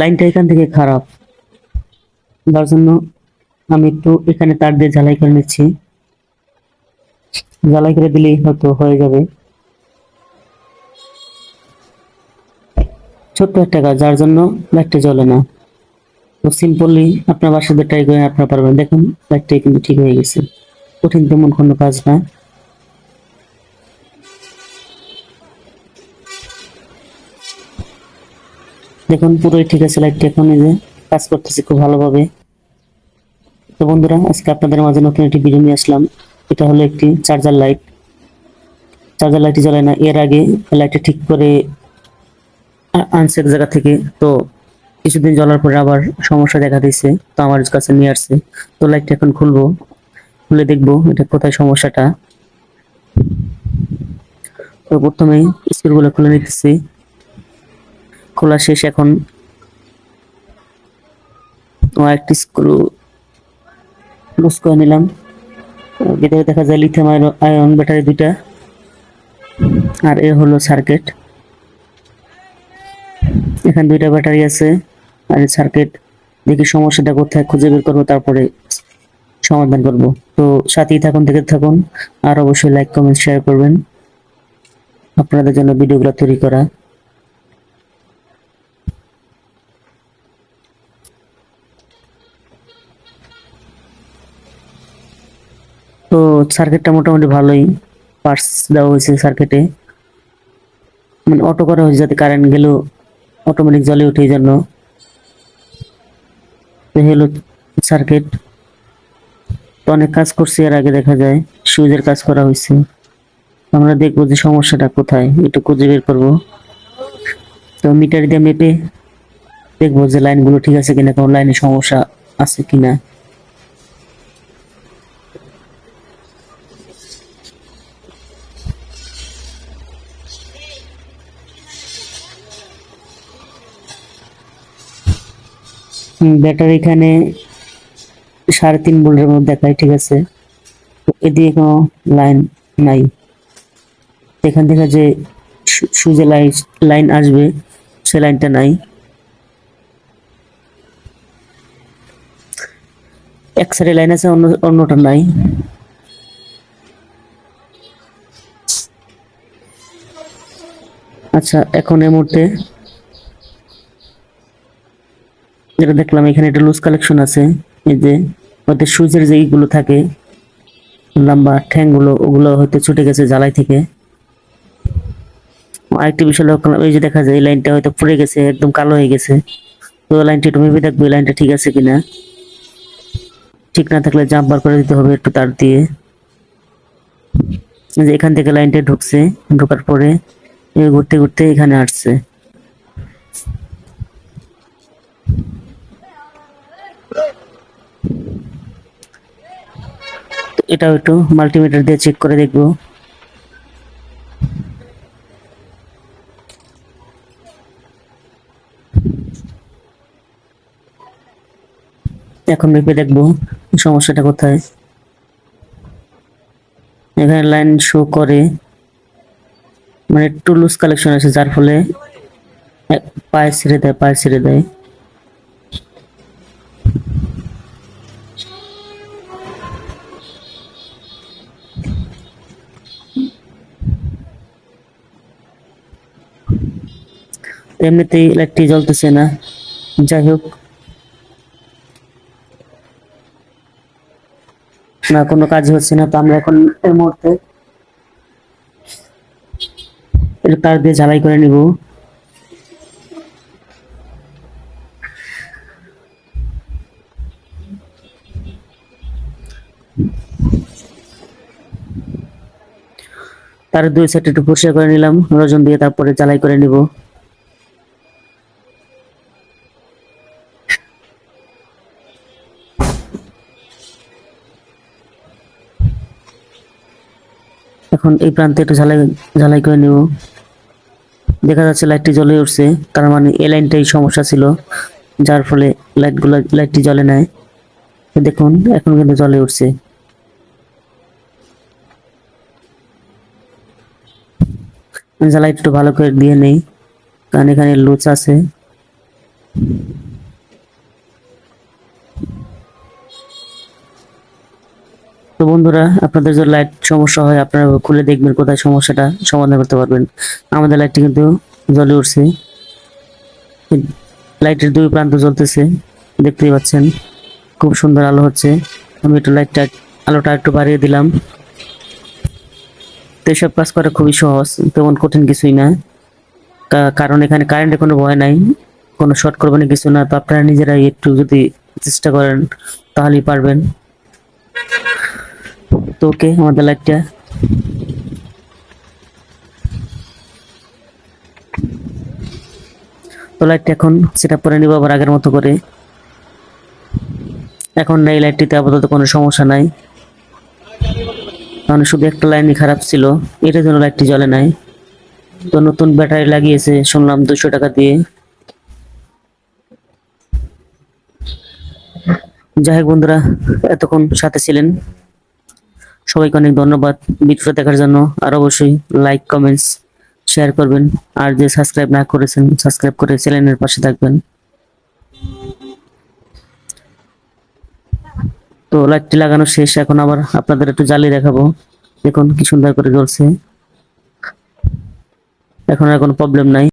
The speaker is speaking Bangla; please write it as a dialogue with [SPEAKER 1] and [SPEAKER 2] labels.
[SPEAKER 1] লাইনটা এখান থেকে খারাপ। যার জন্য আমি একটু এখানে তার দিয়ে ঝালাই করে নিচ্ছি। ঝালাই করে দিলেই হয়তো হয়ে যাবে। ছোট্ট একটা কাজ, যার জন্য লাইটটা জ্বলে না। তো সিম্পলি আপনার বাসাতে ট্রাই করে আপনারা পারবেন। দেখুন লাইটটাই কিন্তু ঠিক হয়ে গেছে। কঠিন তেমন কোনো কাজ না। দেখুন, পুরোই ঠিক আছে লাইটটা এখন এই যে কাজ করতেছে খুব ভালোভাবে। তো বন্ধুরা, আজকে আপনাদের মাঝে নতুন একটি ভিডিও নিয়ে আসলাম। এটা হলো একটি চার্জার লাইট চার্জার লাইটই জ্বলে না, এর আগে লাইটটা ঠিক করে আনছে এক জায়গা থেকে। তো কিছুদিন জ্বলার পরে আবার সমস্যা দেখা দিয়েছে, তো আমার কাছে নিয়ে আসছে। তো লাইটটা এখন খুলবো, খুলে দেখব এটা কোথায় সমস্যাটা। তো প্রথমেই স্ক্রুগুলো খুলে নিতেছি। খোলা শেষ এখন। একটি স্ক্রু লুজ করে নিলাম। ভিতরে দেখা যায় লিথিয়াম আয়ন ব্যাটারি দুইটা। আর এ হলো সার্কিট এখানে দুইটা ব্যাটারি আছে। আর সার্কিট দেখি সমস্যাটা কোথায় খুঁজে বের করব, তারপরে সমাধান করব। তো সাথেই থাকুন থেকে থাকুন। আর অবশ্যই লাইক কমেন্ট শেয়ার করবেন। আপনাদের জন্য ভিডিওগুলো তৈরি করা। তো সার্কিটটা মোটামুটি ভালোই। পার্টস দেওয়া হয়েছে সার্কিটে মানে অটো করা হয়েছে যাতে কারেন্ট গেলেও অটোমেটিক জ্বলে ওঠে এই জন্য। হলো সার্কিট তো অনেক কাজ করছে, এর আগে দেখা যায় সুইচের কাজ করা হয়েছে। আমরা দেখব যে সমস্যাটা কোথায়, একটু খুঁজে বের করব। তো মিটার দিয়ে মেপে দেখব যে লাইনগুলো ঠিক আছে কিনা, কোন লাইনে সমস্যা আছে কিনা। ব্যাটারি এখানে সাড়ে তিন ভোল্টের মধ্যে দেখায়, ঠিক আছে? এদিকে কোনো লাইন নাই। এখান থেকে যে সু- সুইচে লাইন লাইন আসবে, সে লাইনটা নাই। এক সাইডে লাইন আছে, অন্য, অন্যটা নাই। আচ্ছা এখন এই মুহূর্তে যেটা দেখলাম এখানে একটা লুজ কালেকশন আছে। এই যে ওদের সুইচের যে ইগুলো থাকে লম্বা ঠ্যাংগুলো ওগুলো হয়তো ছুটে গেছে জ্বালাই থেকে। আরেকটি বিষয় লক্ষ্য করলাম, এই যে দেখা যায় এই লাইনটা হয়তো পুড়ে গেছে একদম কালো হয়ে গেছে। তো লাইনটা একটু ভেবে দেখব এই লাইনটা ঠিক আছে কিনা। ঠিক না থাকলে জাম্প বার করে দিতে হবে একটু তার দিয়ে। যে এখান থেকে লাইনটা ঢুকছে ঢোকার পরে ঘুরতে ঘুরতে এখানে আসছে। এটাও একটু মাল্টিমিটার দিয়ে চেক করে দেখব। এখন মেপে দেখব সমস্যাটা কোথায়। এখানে লাইন শো করে। মানে একটু লুজ কালেকশন আছে, যার ফলে পায়ে ছেড়ে দেয়, পায়ে ছেড়ে দেয়। এমনিতেই লাইটটি জ্বলতেছে না। যাই হোক। না, কোনো কাজ হচ্ছে না, তো আমরা এখন এই মুহূর্তে তার দিয়ে ঝালাই করে নিব। তার দুই সাইড একটু পরিষ্কার করে নিলাম, রজন দিয়ে তারপরে জ্বালাই করে নিব। এখন এই প্রান্তে একটু ঝালাই ঝালাই করে নিব। দেখা যাচ্ছে লাইটটি জ্বলে উঠছে, তার মানে এই লাইনটাই সমস্যা ছিল, যার ফলে লাইটগুলো, লাইটটি জ্বলে নেয় দেখুন, এখন কিন্তু জ্বলে উঠছে। জ্বালাই একটু ভালো করে দিয়ে নেই, কারণ এখানে লুচ আছে। তো বন্ধুরা, আপনাদের যদি লাইট সমস্যা হয়, আপনারা খুলে দেখবেন কোথায় সমস্যাটা, সমাধান করতে পারবেন। আমাদের লাইটটি কিন্তু জ্বলে উঠছে। লাইটের দুই প্রান্ত জ্বলতেছে, দেখতেই পাচ্ছেন। খুব সুন্দর আলো হচ্ছে। আমি একটু লাইটটা আলোটা একটু বাড়িয়ে দিলাম। তো এসব কাজ করা খুবই সহজ, তেমন কঠিন কিছুই না। কারণ এখানে কারেন্টের কোনো ভয় নাই, কোনো শর্ট করবে না কিছু না। তো আপনারা নিজেরাই একটু যদি চেষ্টা করেন, তাহলেই পারবেন। তো ওকে আমাদের লাইটটা তো লাইটটা এখন সেট করে নিব আবার আগের মতো করে। এখন এই লাইটটিতে আপাতত কোনো সমস্যা নাই। কারণ শুধু একটা লাইনই খারাপ ছিল, এটার জন্য লাইটটি জ্বলে নাই। তো নতুন ব্যাটারি লাগিয়েছে, শুনলাম দুশো টাকা দিয়ে। যাই বন্ধুরা, এতক্ষণ সাথে ছিলেন। সবাইকে অনেক ধন্যবাদ ভিডিওটা দেখার জন্য। আর অবশ্যই লাইক কমেন্টস শেয়ার করবেন। আর যে সাবস্ক্রাইব না করেছেন সাবস্ক্রাইব করে চ্যানেলের পাশে থাকবেন। তো লাইটটি লাগানো শেষ। এখন আবার আপনাদের একটু জ্বালিয়ে দেখাবো। দেখুন কি সুন্দর করে জ্বলছে। এখন আর কোনো প্রবলেম নাই।